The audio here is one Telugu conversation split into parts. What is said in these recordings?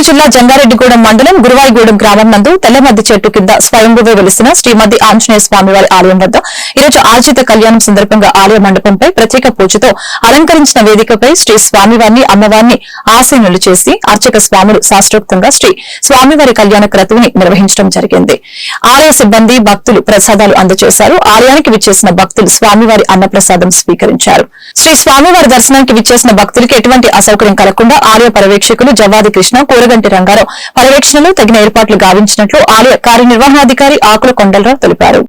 గుంటూరు జిల్లా జంగారెడ్డిగూడెం మండలం గురువాయిగూడెం గ్రామం నందు తెల్లమద్ది చెట్టు కింద స్వయంభువే వెలిసిన శ్రీమద్ది ఆంజనేయ స్వామివారి ఆలయం వద్ద ఈరోజు ఆర్జిత కళ్యాణం సందర్భంగా ఆలయ మండపంపై ప్రత్యేక పూజతో అలంకరించిన వేదికపై శ్రీ స్వామివారిని అమ్మవారిని ఆసీనులు చేసి అర్చక స్వాములు శాస్త్రోక్తంగా శ్రీ స్వామివారి కళ్యాణ క్రతువుని నిర్వహించడం జరిగింది. ఆలయ సిబ్బంది భక్తులు ప్రసాదాలు అందజేశారు ఆలయానికి విచ్చేసిన భక్తులు స్వామివారి అన్నప్రసాదం స్వీకరించారు. శ్రీ స్వామివారి దర్శనానికి విచ్చేసిన భక్తులకి ఎటువంటి అసౌకర్యం కలగకుండా ఆలయ పర్యవేక్షకులు జవాది కృష్ణ కూరగంటి రంగారావు పర్యవేక్షణలో తగిన ఏర్పాట్లు గావించినట్లు ఆలయ కార్యనిర్వహణాధికారి ఆకుల కొండలరావు తెలిపారు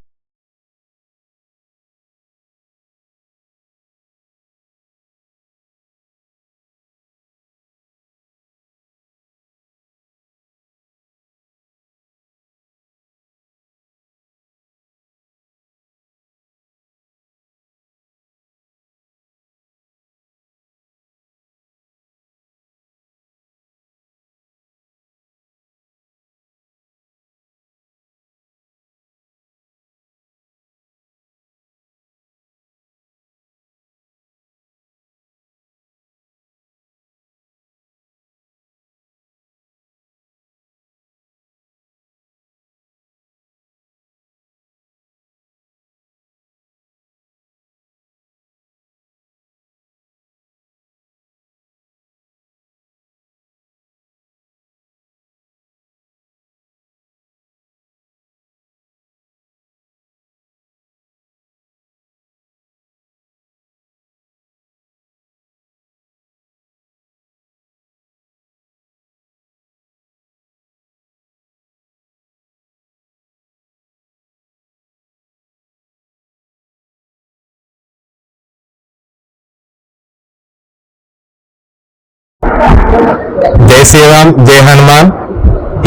జై శ్రీరామ్ జై హనుమాన్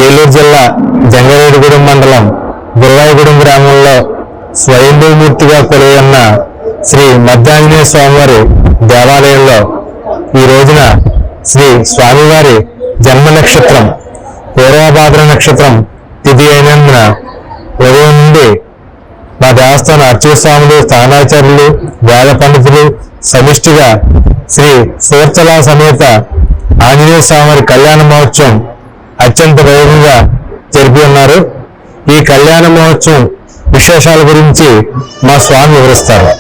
ఏలూరు జిల్లా జంగారెడ్డిగూడెం మండలం గురవాయిగూడెం గ్రామంలో స్వయంభూమూర్తిగా కొలువన్న శ్రీ మధ్యాంజనేయ స్వామివారి దేవాలయంలో ఈ రోజున శ్రీ స్వామివారి జన్మ నక్షత్రం పూర్వభాద్ర నక్షత్రం తిథి అయినందున ఉదయం నుండి మా దేవస్థాన అర్చక స్వాములు స్థానాచార్యులు వేద పండితులు సమిష్టిగా శ్రీ సువర్చల సమేత ఆంజనేయ స్వామి కళ్యాణ మహోత్సవం అత్యంత వేగంగా జరిపి ఉన్నారు. ఈ కళ్యాణ మహోత్సవం విశేషాల గురించి మా స్వామి వివరిస్తారు.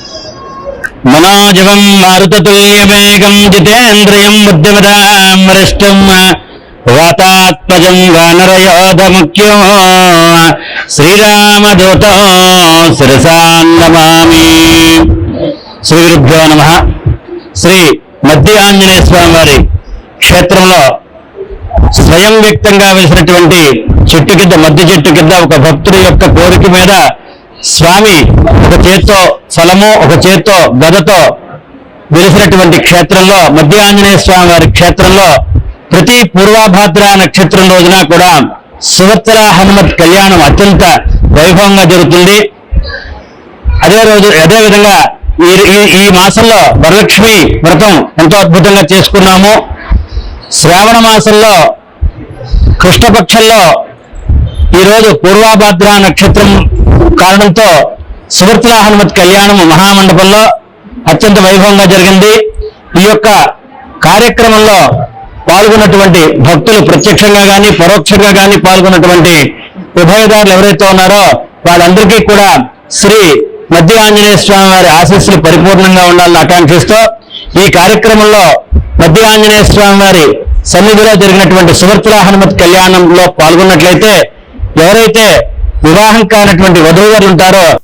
మనోజవం మారుతతుల్యవేగం జితేంద్రియం బుద్ధిమతాం వరిష్టం వాతాత్మజం వానరయోధముఖ్యం శ్రీరామదూత శిరసాన్నమామి శ్రీ గురుభ్యో నమ. శ్రీ మధ్య ఆంజనేయ స్వామి వారి క్షేత్రంలో స్వయం వ్యక్తంగా వేసినటువంటి చెట్టు కింద మధ్య చెట్టు కింద ఒక భక్తుడి యొక్క కోరిక మీద స్వామి ఒక చేత్తో ఫలము ఒక చేత్తో గదతో వెలిసినటువంటి క్షేత్రంలో మధ్య ఆంజనేయ స్వామి వారి క్షేత్రంలో ప్రతి పూర్వాభాద్ర నక్షత్రం రోజున కూడా సువత్తర హనుమత్ కళ్యాణం అత్యంత వైభవంగా జరుగుతుంది. అదే రోజు అదే విధంగా ఈ- ఈ మాసంలో వరలక్ష్మి వ్రతం ఎంతో అద్భుతంగా చేసుకున్నాము. శ్రావణ మాసంలో కృష్ణపక్షంలో ఈరోజు పూర్వాభాద్ర నక్షత్రం కారణంతో సువర్తుల హనుమత్ కళ్యాణం మహామండపంలో అత్యంత వైభవంగా జరిగింది. ఈ యొక్క కార్యక్రమంలో పాల్గొన్నటువంటి భక్తులు ప్రత్యక్షంగా కానీ పరోక్షంగా కానీ పాల్గొన్నటువంటి ఉభయదారులు ఎవరైతే ఉన్నారో వాళ్ళందరికీ కూడా శ్రీ మధ్య ఆంజనేయ స్వామి వారి ఆశీస్సులు పరిపూర్ణంగా ఉండాలని ఆకాంక్షిస్తూ ఈ కార్యక్రమంలో మధ్య ఆంజనేయ స్వామి వారి సన్నిధిలో జరిగినటువంటి సువర్తుల హనుమత్ కళ్యాణంలో పాల్గొన్నట్లయితే ఎవరైతే వివాహం కానటువంటి వధువుగారు ఉంటారో